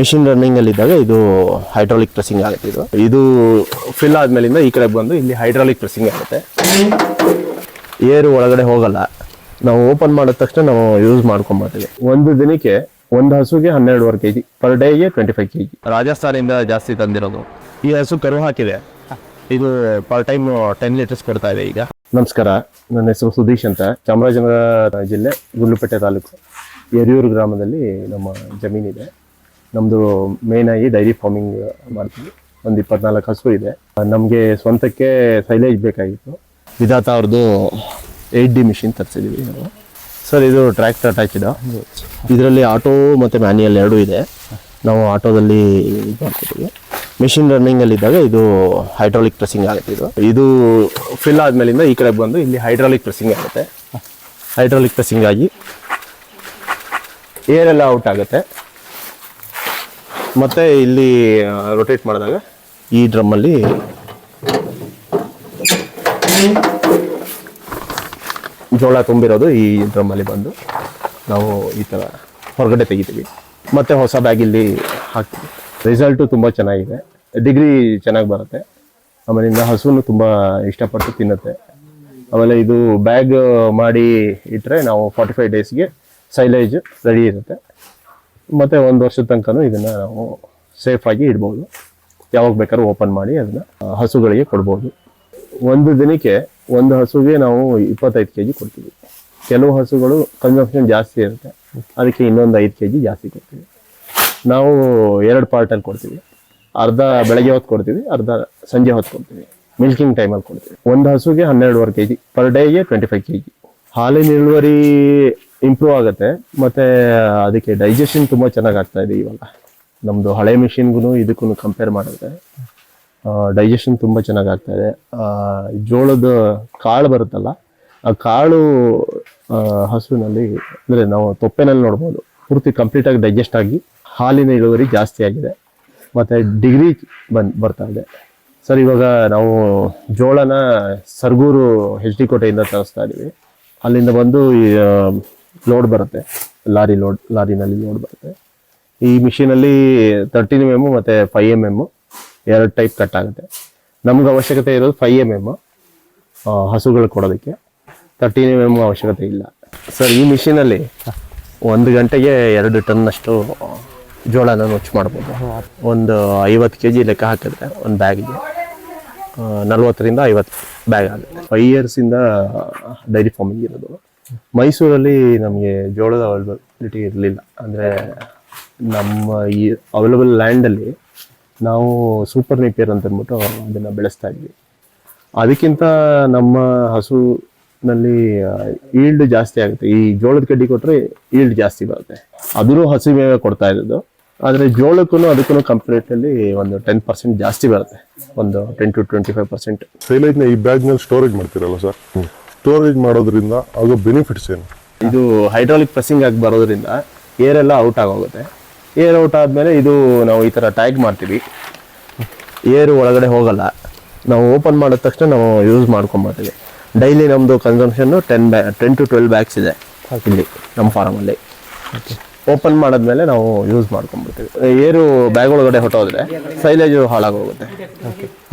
Machine running ಅಲ್ಲಿ ಇದ್ದಾಗ ಇದು ಹೈಡ್ರಾಲಿಕ್ ಪ್ರೆಸಿಂಗ್ ಆಗುತ್ತೆ ಇದು. ಇದು ಫಿಲ್ ಆದ್ಮೇಲಿಂದ ಈ ಕಡೆ ಬಂದು ಇಲ್ಲಿ ಹೈಡ್ರಾಲಿಕ್ ಪ್ರೆಸಿಂಗ್ ಆಗುತ್ತೆ. ಏರು ಒಳಗಡೆ ಹೋಗಲ್ಲ. ನಾವು ಓಪನ್ ಮಾಡಿದ ತಕ್ಷಣ ನಾವು ಯೂಸ್ ಮಾಡ್ಕೊಂಬರ್ತೀವಿ. ಒಂದು ದಿನಕ್ಕೆ ಒಂದು ಹಸುಗೆ ಹನ್ನೆರಡುವರೆ ಕೆ ಜಿ ಪರ್ ಡೇಗೆ ಟ್ವೆಂಟಿ ಫೈವ್ ಕೆ ಜಿ ರಾಜಸ್ಥಾನಿಂದ ಜಾಸ್ತಿ ತಂದಿರೋದು. ಈ ಹಸು ಕರು ಹಾಕಿದೆ. ಇದು ಪರ್ ಟೈಮ್ ಟೆನ್ ಲೀಟರ್ಸ್ ಕೊಡ್ತಾ ಇದೆ ಈಗ. ನಮಸ್ಕಾರ. ನನ್ನ ಹೆಸರು ಸುದೀಶ್ ಅಂತ. ಚಾಮರಾಜನಗರ ಜಿಲ್ಲೆ ಗುಂಡ್ಲುಪೇಟೆ ತಾಲೂಕು. ಎರಿಯೂರು ಗ್ರಾಮದಲ್ಲಿ ನಮ್ಮ ಜಮೀನಿದೆ. ನಮ್ಮದು ಮೇನ್ ಆಗಿ ಡೈರಿ ಫಾರ್ಮಿಂಗ್ ಮಾಡ್ತೀವಿ ಒಂದು ಇಪ್ಪತ್ನಾಲ್ಕು ಹಸು ಇದೆ. ನಮಗೆ ಸ್ವಂತಕ್ಕೆ ಸೈಲೇಜ್ ಬೇಕಾಗಿತ್ತು. ವಿಧಾತ ಅವ್ರದ್ದು ಏಟ್ ಡಿ ಮಿಷಿನ್ ತರಿಸಿದ್ದೀವಿ ನಾವು. ಸರ್, ಇದು ಟ್ರ್ಯಾಕ್ಟರ್ ಅಟ್ಯಾಚ್ಡ್ ಇದರಲ್ಲಿ ಆಟೋ ಮತ್ತು ಮ್ಯಾನ್ಯಲ್ ಎರಡೂ ಇದೆ. ನಾವು ಆಟೋದಲ್ಲಿ ಇದು ಮಾಡ್ಕೊತೀವಿ. ಮಿಷಿನ್ ರನ್ನಿಂಗಲ್ಲಿ ಇದ್ದಾಗ ಇದು ಹೈಡ್ರಾಲಿಕ್ ಪ್ರೆಸಿಂಗ್ ಆಗುತ್ತೆ ಇದು. ಇದು ಫಿಲ್ ಆದಮೇಲಿಂದ ಈ ಕಡೆ ಬಂದು ಇಲ್ಲಿ ಹೈಡ್ರಾಲಿಕ್ ಪ್ರೆಸಿಂಗ್ ಆಗುತ್ತೆ. ಹೈಡ್ರಾಲಿಕ್ ಪ್ರೆಸಿಂಗ್ ಆಗಿ ಏರೆಲ್ಲ ಔಟ್ ಆಗುತ್ತೆ. ಮತ್ತೆ ಇಲ್ಲಿ ರೊಟೇಟ್ ಮಾಡಿದಾಗ ಈ ಡ್ರಮ್ಮಲ್ಲಿ ಜೋಳ ತುಂಬಿರೋದು ಈ ಡ್ರಮ್ಮಲ್ಲಿ ಬಂದು ನಾವು ಈ ಥರ ಹೊರಗಡೆ ತೆಗಿತೀವಿ. ಮತ್ತೆ ಹೊಸ ಬ್ಯಾಗ್ ಇಲ್ಲಿ ಹಾಕ್ತೀವಿ. ರಿಸಲ್ಟು ತುಂಬ ಚೆನ್ನಾಗಿದೆ. ಡಿಗ್ರಿ ಚೆನ್ನಾಗಿ ಬರುತ್ತೆ. ಆಮೇಲಿಂದ ಹಸುನು ತುಂಬ ಇಷ್ಟಪಟ್ಟು ತಿನ್ನುತ್ತೆ. ಆಮೇಲೆ ಇದು ಬ್ಯಾಗ್ ಮಾಡಿ ಇಟ್ಟರೆ ನಾವು ಫಾರ್ಟಿ ಫೈವ್ ಡೇಸ್ಗೆ ಸೈಲೇಜ್ ರೆಡಿ ಇರುತ್ತೆ. ಮತ್ತು ಒಂದು ವರ್ಷದ ತನಕನೂ ಇದನ್ನು ನಾವು ಸೇಫಾಗಿ ಇಡ್ಬೋದು. ಯಾವಾಗ ಬೇಕಾದ್ರೂ ಓಪನ್ ಮಾಡಿ ಅದನ್ನು ಹಸುಗಳಿಗೆ ಕೊಡ್ಬೋದು. ಒಂದು ದಿನಕ್ಕೆ ಒಂದು ಹಸುಗೆ ನಾವು ಇಪ್ಪತ್ತೈದು ಕೆ ಜಿ ಕೊಡ್ತೀವಿ. ಕೆಲವು ಹಸುಗಳು ಕನ್ಸಂಪ್ಷನ್ ಜಾಸ್ತಿ ಇರುತ್ತೆ. ಅದಕ್ಕೆ ಇನ್ನೊಂದು ಐದು ಕೆ ಜಿ ಜಾಸ್ತಿ ಕೊಡ್ತೀವಿ. ನಾವು ಎರಡು ಪಾರ್ಟಲ್ಲಿ ಕೊಡ್ತೀವಿ. ಅರ್ಧ ಬೆಳಗ್ಗೆ ಹೊತ್ತು ಕೊಡ್ತೀವಿ, ಅರ್ಧ ಸಂಜೆ ಹೊತ್ತು ಕೊಡ್ತೀವಿ. ಮಿಲ್ಕಿಂಗ್ ಟೈಮಲ್ಲಿ ಕೊಡ್ತೀವಿ. ಒಂದು ಹಸುಗೆ ಹನ್ನೆರಡುವರೆ ಕೆ ಜಿ ಪರ್ ಡೇಗೆ ಟ್ವೆಂಟಿ ಫೈವ್ ಕೆ ಜಿ ಹಾಲಿನ ಇಳುವರಿ ಇಂಪ್ರೂವ್ ಆಗುತ್ತೆ, ಮತ್ತೆ ಅದಕ್ಕೆ ಡೈಜೆಷನ್ ತುಂಬ ಚೆನ್ನಾಗಿ ಆಗ್ತಾ ಇದೆ ಇವಾಗ. ನಮ್ಮದು ಹಳೆ ಮಿಷಿನ್ಗೂ ಇದಕ್ಕೂ ಕಂಪೇರ್ ಮಾಡಿದ್ರೆ ಡೈಜೆಷನ್ ತುಂಬ ಚೆನ್ನಾಗಿ ಆಗ್ತಾ ಇದೆ. ಜೋಳದ ಕಾಳು ಬರುತ್ತಲ್ಲ, ಆ ಕಾಳು ಹಸುವಿನಲ್ಲಿ, ಅಂದರೆ ನಾವು ತೊಪ್ಪೆನಲ್ಲಿ ನೋಡ್ಬೋದು, ಪೂರ್ತಿ ಕಂಪ್ಲೀಟಾಗಿ ಡೈಜೆಸ್ಟ್ ಆಗಿ ಹಾಲಿನ ಇಳುವರಿ ಜಾಸ್ತಿ ಆಗಿದೆ. ಮತ್ತು ಡಿಗ್ರಿ ಬಂದ್, ಬರ್ತಾ ಇದೆ. ಸರ್, ಇವಾಗ ನಾವು ಜೋಳನ ಸರ್ಗೂರು ಹೆಚ್ ಡಿ ಕೋಟೆಯಿಂದ ತರಿಸ್ತಾ ಇದ್ದೀವಿ ಅಲ್ಲಿಂದ ಬಂದು ಲೋಡ್ ಬರುತ್ತೆ. ಲಾರಿ ಲೋಡ್ ಲಾರಿನಲ್ಲಿ ಲೋಡ್ ಬರುತ್ತೆ. ಈ ಮಿಷಿನಲ್ಲಿ ತರ್ಟೀನ್ ಎಂ ಎಂ ಮತ್ತು ಫೈವ್ ಎಂ ಎಂ ಎರಡು ಟೈಪ್ ಕಟ್ ಆಗುತ್ತೆ. ನಮ್ಗೆ ಅವಶ್ಯಕತೆ ಇರೋದು ಫೈವ್ ಎಂ ಎಂ ಹಸುಗಳು ಕೊಡೋದಕ್ಕೆ. ತರ್ಟೀನ್ ಎಂ ಎಂ ಅವಶ್ಯಕತೆ ಇಲ್ಲ. ಸರ್ ಈ ಮಿಷಿನಲ್ಲಿ ಒಂದು ಗಂಟೆಗೆ ಎರಡು ಟನ್ನಷ್ಟು ಜೋಳನ ನುಚ್ಚು ಮಾಡ್ಬೋದು. ಒಂದು ಐವತ್ತು ಕೆ ಜಿ ಲೆಕ್ಕ ಹಾಕಿದ್ರೆ ಒಂದು ಬ್ಯಾಗಿಗೆ ನಲ್ವತ್ತರಿಂದ ಐವತ್ತು ಬ್ಯಾಗ್ ಆಗುತ್ತೆ. ಫೈವ್ ಇಯರ್ಸಿಂದ ಡೈರಿ ಫಾರ್ಮಿಂಗ್ ಇರೋದು. ಮೈಸೂರಲ್ಲಿ ನಮಗೆ ಜೋಳದ ಅವೈಲಬಿಲಿಟಿ ಇರಲಿಲ್ಲ. ಅಂದರೆ ನಮ್ಮ ಈ ಅವೈಲಬಲ್ ಲ್ಯಾಂಡಲ್ಲಿ ನಾವು ಸೂಪರ್ ನಿಪಿಯರ್ ಅಂತ ಅಂದ್ಬಿಟ್ಟು ಅದನ್ನು ಬೆಳೆಸ್ತಾ ಇದ್ವಿ. ಅದಕ್ಕಿಂತ ನಮ್ಮ ಹಸುನಲ್ಲಿ ಈಲ್ಡ್ ಜಾಸ್ತಿ ಆಗುತ್ತೆ. ಈ ಜೋಳದ ಕಡ್ಡಿ ಕೊಟ್ಟರೆ ಈಲ್ಡ್ ಜಾಸ್ತಿ ಬರುತ್ತೆ. ಅದರೂ ಹಸಿ ಮೇವೆ ಕೊಡ್ತಾ ಇರೋದು. ಆದರೆ ಜೋಳಕ್ಕೂ ಅದಕ್ಕೂ ಕಂಪ್ಲೀಟಲ್ಲಿ ಒಂದು ಟೆನ್ ಪರ್ಸೆಂಟ್ ಜಾಸ್ತಿ ಬರುತ್ತೆ. ಒಂದು ten to twenty five percent ಸೈಲೈಟ್ನ ಈ ಬ್ಯಾಗ್ನಲ್ಲಿ ಸ್ಟೋರೇಜ್ ಮಾಡ್ತೀರಲ್ಲ ಸರ್ ಸ್ಟೋರೇಜ್ ಮಾಡೋದ್ರಿಂದ ಆಗೋ ಬೆನಿಫಿಟ್ಸ್ ಏನು? ಇದು ಹೈಡ್ರಾಲಿಕ್ ಪ್ರೆಸ್ಸಿಂಗ್ ಆಗಿ ಬರೋದ್ರಿಂದ ಏರ್ ಎಲ್ಲ ಔಟ್ ಆಗೋಗುತ್ತೆ. ಏರ್ ಔಟ್ ಆದಮೇಲೆ ಇದು ನಾವು ಈ ಥರ ಟ್ಯಾಗ್ ಮಾಡ್ತೀವಿ. ಏರು ಒಳಗಡೆ ಹೋಗಲ್ಲ. ನಾವು ಓಪನ್ ಮಾಡಿದ ತಕ್ಷಣ ನಾವು ಯೂಸ್ ಮಾಡ್ಕೊಂಬರ್ತೀವಿ ಡೈಲಿ ನಮ್ಮದು ಕನ್ಸಂಪ್ಷನ್ನು ಟೆನ್ ಬ್ಯಾ ಟೆನ್ ಟು ಟ್ವೆಲ್ ಬ್ಯಾಗ್ಸ್ ಇದೆ ಇಲ್ಲಿ ನಮ್ಮ ಫಾರಮಲ್ಲಿ ಓಪನ್ ಮಾಡಿದ್ಮೇಲೆ ನಾವು ಯೂಸ್ ಮಾಡ್ಕೊಂಡ್ಬಿಡ್ತೀವಿ. ಏರು ಬ್ಯಾಗ್ ಒಳಗಡೆ ಹೊಟ್ಟೋದ್ರೆ ಸೈಲೇಜು ಹಾಳಾಗೋಗುತ್ತೆ.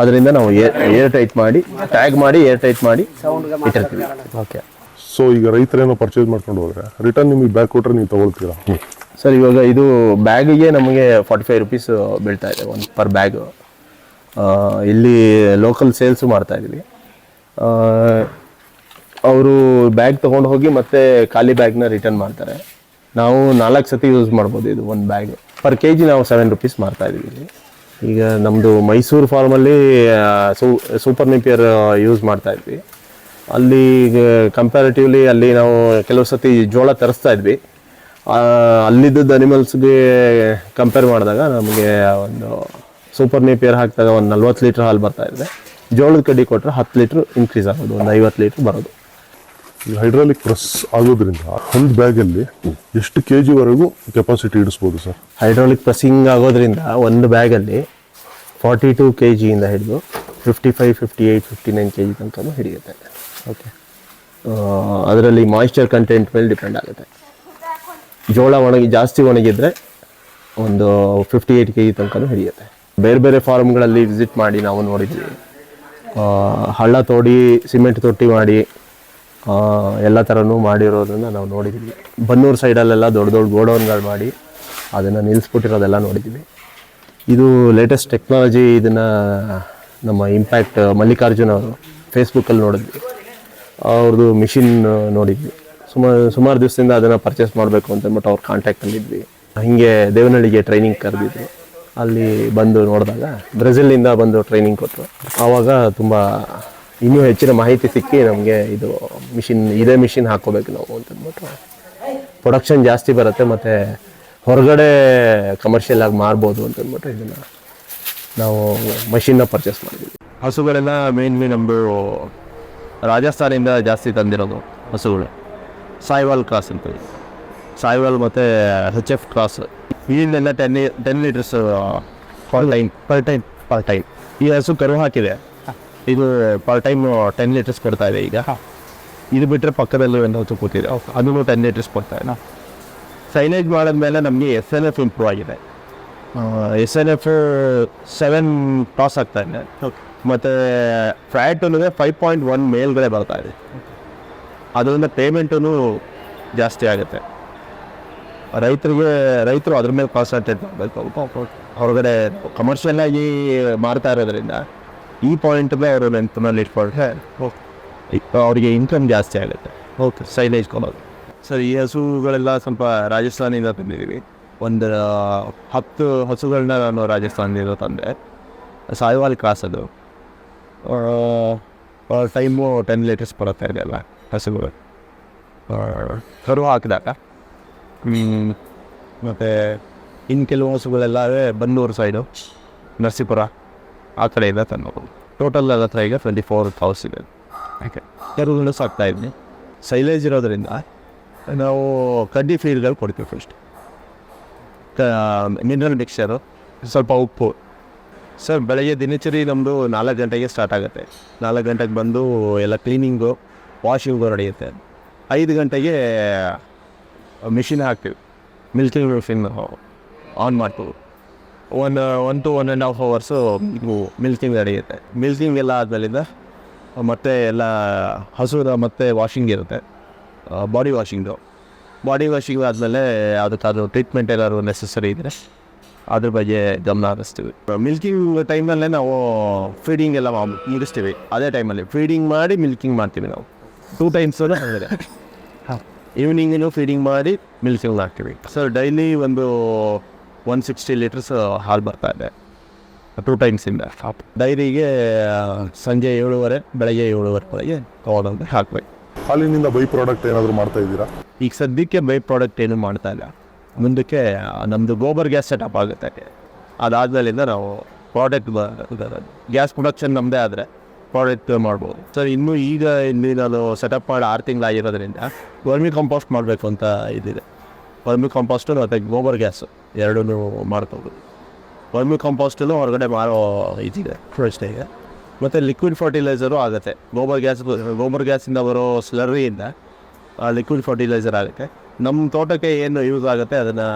ಅದರಿಂದ ನಾವು ಏರ್ ಏರ್ ಟೈಟ್ ಮಾಡಿ ಟ್ಯಾಗ್ ಮಾಡಿ ಏರ್ ಟೈಟ್ ಮಾಡಿ ಇಟ್ಟಿರ್ತೀವಿ. ಓಕೆ ಸೊ ಈಗ ರೈತರೇನೋ ಪರ್ಚೇಸ್ ಮಾಡ್ಕೊಂಡು ಹೋದ್ರೆ ರಿಟರ್ನ್ ನಿಮಗೆ ಬ್ಯಾಗ್ ಕೊಟ್ಟರೆ ನೀವು ತಗೊಳ್ತೀರಾ? ಸರ್ ಇವಾಗ ಇದು ಬ್ಯಾಗಿಗೆ ನಮಗೆ ಫಾರ್ಟಿ ಫೈವ್ ರುಪೀಸ್ ಬೀಳ್ತಾ ಇದೆ ಒಂದು ಪರ್ ಬ್ಯಾಗ್ ಇಲ್ಲಿ ಲೋಕಲ್ ಸೇಲ್ಸು ಮಾಡ್ತಾ ಇದ್ದೀವಿ ಅವರು ಬ್ಯಾಗ್ ತೊಗೊಂಡು ಹೋಗಿ ಮತ್ತೆ ಖಾಲಿ ಬ್ಯಾಗ್ನ ರಿಟರ್ನ್ ಮಾಡ್ತಾರೆ. ನಾವು ನಾಲ್ಕು ಸತಿ ಯೂಸ್ ಮಾಡ್ಬೋದು ಇದು ಒಂದು ಬ್ಯಾಗ್ ಪರ್ ಕೆ ಜಿ ನಾವು ಸೆವೆನ್ ರುಪೀಸ್ ಮಾರ್ತಾ ಇದ್ದೀವಿ. ಈಗ ನಮ್ಮದು ಮೈಸೂರು ಫಾರ್ಮಲ್ಲಿ ಸೂ ಸೂಪರ್ ನಿಪಿಯರ್ ಯೂಸ್ ಮಾಡ್ತಾ ಇದ್ವಿ. ಅಲ್ಲಿ ಕಂಪ್ಯಾರಿಟಿವ್ಲಿ ಅಲ್ಲಿ ನಾವು ಕೆಲವು ಸತಿ ಜೋಳ ತರಿಸ್ತಾ ಇದ್ವಿ. ಅಲ್ಲಿದ್ದದ್ದು ಅನಿಮಲ್ಸ್ಗೆ ಕಂಪೇರ್ ಮಾಡಿದಾಗ ನಮಗೆ ಒಂದು ಸೂಪರ್ ನೇಪಿಯರ್ ಹಾಕಿದಾಗ ಒಂದು ನಲ್ವತ್ತು ಲೀಟ್ರ್ ಹಾಲು ಬರ್ತಾ ಇದೆ. ಜೋಳದ ಕಡ್ಡಿ ಕೊಟ್ಟರೆ ಹತ್ತು ಲೀಟ್ರ್ ಇನ್ಕ್ರೀಸ್ ಆಗೋದು, ಒಂದು ಐವತ್ತು ಲೀಟ್ರ್ ಬರೋದು. ಹೈಡ್ರಾಲಿಕ್ ಪ್ರೆಸ್ ಆಗೋದ್ರಿಂದ ಒಂದು ಬ್ಯಾಗಲ್ಲಿ ಎಷ್ಟು ಕೆ ಜಿವರೆಗೂ ಕೆಪಾಸಿಟಿ ಇಡಿಸ್ಬೋದು ಸರ್? ಹೈಡ್ರಾಲಿಕ್ ಪ್ರೆಸ್ಸಿಂಗ್ ಆಗೋದ್ರಿಂದ ಒಂದು ಬ್ಯಾಗಲ್ಲಿ ಫಾರ್ಟಿ ಟು ಕೆ ಜಿಯಿಂದ ಹಿಡಿದು fifty five, fifty eight, fifty nine K G ತನಕ ಹಿಡಿಯುತ್ತೆ ಓಕೆ ಅದರಲ್ಲಿ ಮಾಯಿಶ್ಚರ್ ಕಂಟೆಂಟ್ ಮೇಲೆ ಡಿಪೆಂಡ್ ಆಗುತ್ತೆ. ಜೋಳ ಒಣಗಿ, ಜಾಸ್ತಿ ಒಣಗಿದ್ರೆ ಒಂದು ಫಿಫ್ಟಿ ಏಯ್ಟ್ ಕೆ ಜಿ ತನಕನೂ ಹಿಡಿಯುತ್ತೆ. ಬೇರೆ ಬೇರೆ ಫಾರ್ಮ್ಗಳಲ್ಲಿ ವಿಸಿಟ್ ಮಾಡಿ ನಾವು ನೋಡಿದ್ವಿ. ಹಳ್ಳ ತೋಡಿ ಸಿಮೆಂಟ್ ತೊಟ್ಟಿ ಮಾಡಿ ಎಲ್ಲ ಥರನೂ ಮಾಡಿರೋದನ್ನ ನಾವು ನೋಡಿದ್ವಿ. ಬನ್ನೂರು ಸೈಡಲ್ಲೆಲ್ಲ ದೊಡ್ಡ ದೊಡ್ಡ ಗೋಡೌನ್ಗಳು ಮಾಡಿ ಅದನ್ನು ನಿಲ್ಲಿಸ್ಬಿಟ್ಟಿರೋದೆಲ್ಲ ನೋಡಿದ್ವಿ. ಇದು ಲೇಟೆಸ್ಟ್ ಟೆಕ್ನಾಲಜಿ ಇದನ್ನು ನಮ್ಮ ಇಂಪ್ಯಾಕ್ಟ್ ಮಲ್ಲಿಕಾರ್ಜುನ ಅವರು ಫೇಸ್ಬುಕ್ಕಲ್ಲಿ ನೋಡಿದ್ವಿ. ಅವ್ರದ್ದು ಮಿಷಿನ್ ನೋಡಿದ್ವಿ. ಸುಮಾರು ಸುಮಾರು ದಿವಸದಿಂದ ಅದನ್ನು ಪರ್ಚೇಸ್ ಮಾಡಬೇಕು ಅಂತಂದ್ಬಿಟ್ಟು ಅವ್ರ ಕಾಂಟ್ಯಾಕ್ಟಲ್ಲಿದ್ವಿ ಹೀಗೆ ದೇವನಹಳ್ಳಿಗೆ ಟ್ರೈನಿಂಗ್ ಕರೆದಿದ್ರು. ಅಲ್ಲಿ ಬಂದು ನೋಡಿದಾಗ ಬ್ರೆಜಿಲ್ನಿಂದ ಬಂದು ಟ್ರೈನಿಂಗ್ ಕೊಟ್ಟರು ಆವಾಗ ತುಂಬ ಇನ್ನೂ ಹೆಚ್ಚಿನ ಮಾಹಿತಿ ಸಿಕ್ಕಿ ನಮಗೆ ಇದು ಮಿಷಿನ್ ಇದೇ ಮಿಷಿನ್ ಹಾಕೋಬೇಕು ನಾವು ಅಂತಂದ್ಬಿಟ್ಟು ಪ್ರೊಡಕ್ಷನ್ ಜಾಸ್ತಿ ಬರುತ್ತೆ ಮತ್ತು ಹೊರಗಡೆ ಕಮರ್ಷಿಯಲ್ ಆಗಿ ಮಾರ್ಬೋದು ಅಂತಂದ್ಬಿಟ್ಟು ಇದನ್ನು ನಾವು ಮಷಿನ್ನ ಪರ್ಚೇಸ್ ಮಾಡಿದ್ವಿ. ಹಸುಗಳೆಲ್ಲ ಮೇನ್ಲಿ ನಮ್ಮದು ರಾಜಸ್ಥಾನಿಂದ ಜಾಸ್ತಿ ತಂದಿರೋದು ಹಸುಗಳು. ಸಾಯಿವಾಲ್ ಕ್ರಾಸ್ ಅಂತ ಸಾಯಿವಾಲ್ ಮತ್ತು H F cross. ಇಲ್ಲಿಂದೆಲ್ಲ ten ten litres per time per time per time. ಈ ಹಸು ಕರು ಹಾಕಿದೆ. ಇದು ಪರ್ ಟೈಮ್ ಟೆನ್ ಲೀಟರ್ಸ್ ಕೊಡ್ತಾ ಇದೆ ಈಗ. ಇದು ಬಿಟ್ಟರೆ ಪಕ್ಕದಲ್ಲೂ ಏನಾದರೂ ಕೂತಿದೆ ಅದನ್ನು ಟೆನ್ ಲೀಟರ್ಸ್ ಕೊಡ್ತಾ ಇದೆ. ಸೈಲೇಜ್ ಮಾಡಿದ್ಮೇಲೆ ನಮಗೆ ಎಸ್ ಎನ್ ಎಫ್ ಇಂಪ್ರೂವ್ ಆಗಿದೆ. ಎಸ್ ಎನ್ ಎಫ್ ಸೆವೆನ್ ಟಾಸ್ ಆಗ್ತಾ ಇದೆ. ಮತ್ತು ಫ್ಯಾಟ್ ಅನ್ನೋದೇ ಫೈವ್ ಪಾಯಿಂಟ್ ಒನ್ ಮೇಲ್ಗಡೆ ಬರ್ತಾ ಇದೆ. ಅದರಿಂದ ಪೇಮೆಂಟೂ ಜಾಸ್ತಿ ಆಗುತ್ತೆ. ರೈತರಿಗೆ ರೈತರು ಅದ್ರ ಮೇಲೆ ಕಾನ್ಸಂಟ್ರೇಟ್ ಮಾಡಬೇಕು. ಹೊರಗಡೆ ಕಮರ್ಷಿಯಲ್ ಆಗಿ ಮಾರ್ತಾ ಇರೋದ್ರಿಂದ ಈ ಪಾಯಿಂಟ್ ಮೇಲೆ ಅವರು ನೆನಪಿನಲ್ಲಿ ಇಟ್ಕೊಂಡ್ರೆ ಅವರಿಗೆ ಇನ್ಕಮ್ ಜಾಸ್ತಿ ಆಗುತ್ತೆ. ಓಕೆ. ಸೈಲೇಜ್ ಕೊಡೋದು. ಸರ್ ಈ ಹಸುಗಳೆಲ್ಲ ಸ್ವಲ್ಪ ರಾಜಸ್ಥಾನಿಂದ ತಂದಿದ್ದೀವಿ ಒಂದು ಹತ್ತು ಹಸುಗಳನ್ನ ನಾನು ರಾಜಸ್ಥಾನದಿಂದ ತಂದೆ. ಸಾಯಿವಾಲ್ ಕ್ರಾಸ್ ಅದು ಟೈಮು ಟೆನ್ ಲೀಟರ್ಸ್ ಬರುತ್ತೆ ಇದೆಲ್ಲ ಹಸುಗಳು. ಕರು ಹಾಕಿದಾಗ. ಮತ್ತು ಇನ್ನು ಕೆಲವು ಹಸುಗಳೆಲ್ಲ ಬನ್ನೂರು ಸೈಡು ನರಸೀಪುರ. ಆ ಕಡೆಯಿಂದ ತನ್ನೋದು ಟೋಟಲ್ ನನ್ನ ಹತ್ರ ಈಗ ಟ್ವೆಂಟಿ ಫೋರ್ ಥೌಸ್ ಇದೆ ಓಕೆ ಕರುಗಳು ಸಾಕ್ತಾ ಇದ್ದೀನಿ ಸೈಲೇಜ್ ಇರೋದರಿಂದ ನಾವು ಕಡ್ಡಿ ಫೀಲ್ಡ್ಗಳು ಕೊಡ್ತೀವಿ ಫಸ್ಟ್ ಮಿನರಲ್ ಮಿಕ್ಸರು ಸ್ವಲ್ಪ ಉಪ್ಪು. ಸರ್ ಬೆಳಗ್ಗೆ ದಿನಚರಿ ನಮ್ಮದು ನಾಲ್ಕು ಗಂಟೆಗೆ ಸ್ಟಾರ್ಟ್ ಆಗುತ್ತೆ. ನಾಲ್ಕು ಗಂಟೆಗೆ ಬಂದು ಎಲ್ಲ ಕ್ಲೀನಿಂಗು ವಾಷಿಂಗು ನಡೆಯುತ್ತೆ ಐದು ಗಂಟೆಗೆ ಮಿಷಿನ್ ಹಾಕ್ತೀವಿ. ಮಿಲ್ಕಿಂಗ್ ಮಿಷಿನ್ ಆನ್ ಮಾಡ್ತೀವಿ. One one to one and half hours milking ನಡೆಯುತ್ತೆ. ಮಿಲ್ಕಿಂಗ್ ಎಲ್ಲ ಆದಮೇಲಿಂದ ಮತ್ತೆ ಎಲ್ಲ ಹಸುರ ಮತ್ತು ವಾಷಿಂಗ್ ಇರುತ್ತೆ. ಬಾಡಿ ವಾಷಿಂಗ್ದು ಬಾಡಿ ವಾಷಿಂಗ್ ಆದಮೇಲೆ ಅದಕ್ಕಾದ್ರು ಟ್ರೀಟ್ಮೆಂಟ್ ಏನಾದ್ರು ನೆಸಸರಿ ಇದ್ದರೆ ಅದ್ರ ಬಗ್ಗೆ ಗಮನ ಹರಿಸ್ತೀವಿ. ಮಿಲ್ಕಿಂಗ್ ಟೈಮಲ್ಲೇ ನಾವು ಫೀಡಿಂಗ್ ಎಲ್ಲ ಮುಗಿಸ್ತೀವಿ. ಅದೇ ಟೈಮಲ್ಲಿ ಫೀಡಿಂಗ್ ಮಾಡಿ ಮಿಲ್ಕಿಂಗ್ ಮಾಡ್ತೀವಿ ನಾವು. ಟೂ ಟೈಮ್ಸ್ ಹಾಂ ಈವ್ನಿಂಗಿನೂ ಫೀಡಿಂಗ್ ಮಾಡಿ ಮಿಲ್ಕಿಂಗ್ ಹಾಕ್ತೀವಿ ಸರ್ ಡೈಲಿ ಒಂದು ಒನ್ ಸಿಕ್ಸ್ಟಿ ಲೀಟರ್ಸ್ ಹಾಲು ಬರ್ತಾ ಇದೆ. ಟೂ ಇಂದ. ಡೈರಿಗೆ ಸಂಜೆ ಏಳುವರೆ ಬೆಳಗ್ಗೆ ಏಳುವರೆವರೆಗೆ ತೊಗೊಂಡೋಗಿ ಹಾಕ್ಬೇಕು. ಹಾಲಿನಿಂದ ಬೈ ಪ್ರಾಡಕ್ಟ್ ಏನಾದರೂ ಮಾಡ್ತಾ ಇದ್ದೀರಾ? ಈಗ ಸದ್ಯಕ್ಕೆ ಬೈ ಪ್ರಾಡಕ್ಟ್ ಏನು ಮಾಡ್ತಾ ಇಲ್ಲ. ಮುಂದಕ್ಕೆ ನಮ್ಮದು ಗೋಬರ್ ಗ್ಯಾಸ್ ಸೆಟಪ್ ಆಗುತ್ತೆ. ಅದಾದ್ಮೇಲಿಂದ ನಾವು ಪ್ರಾಡಕ್ಟ್ ಗ್ಯಾಸ್ ಪ್ರೊಡಕ್ಷನ್ ನಮ್ಮದೇ ಆದರೆ ಪ್ರಾಡಕ್ಟ್ ಮಾಡ್ಬೋದು. ಸರ್ ಇನ್ನೂ ಈಗ ಇಲ್ಲಿ ನಾನು ಸೆಟಪ್ ಮಾಡಿ ಆರು ತಿಂಗಳಾಗಿರೋದ್ರಿಂದ ವರ್ಮಿ ಕಂಪೋಸ್ಟ್ ಮಾಡಬೇಕು ಅಂತ ಇದಿದೆ. ವರ್ಮಿ ಕಾಂಪೋಸ್ಟು ಮತ್ತು ಗೋಬರ್ ಗ್ಯಾಸ್ ಎರಡೂ ಮಾಡ್ಕೋಬೋದು ವರ್ಮಿ ಕಾಂಪೋಸ್ಟಲ್ಲೂ ಹೊರಗಡೆ ಮಾರೋ ಇದಿದೆ ಫಸ್ಟಿಗೆ ಮತ್ತು ಲಿಕ್ವಿಡ್ ಫರ್ಟಿಲೈಸರು ಆಗುತ್ತೆ. ಗೋಬರ್ ಗ್ಯಾಸ್ ಗೋಬರ್ ಗ್ಯಾಸಿಂದ ಬರೋ ಸ್ಲರಿಯಿಂದ ಲಿಕ್ವಿಡ್ ಫರ್ಟಿಲೈಸರ್ ಆಗುತ್ತೆ. ನಮ್ಮ ತೋಟಕ್ಕೆ ಏನು ಯೂಸ್ ಆಗುತ್ತೆ ಅದನ್ನು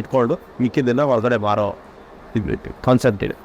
ಇಟ್ಕೊಂಡು ಮಿಕ್ಕಿದ್ದನ್ನು ಹೊರಗಡೆ ಮಾರೋ ಇದು ಕಾನ್ಸೆಪ್ಟ್ ಇದೆ.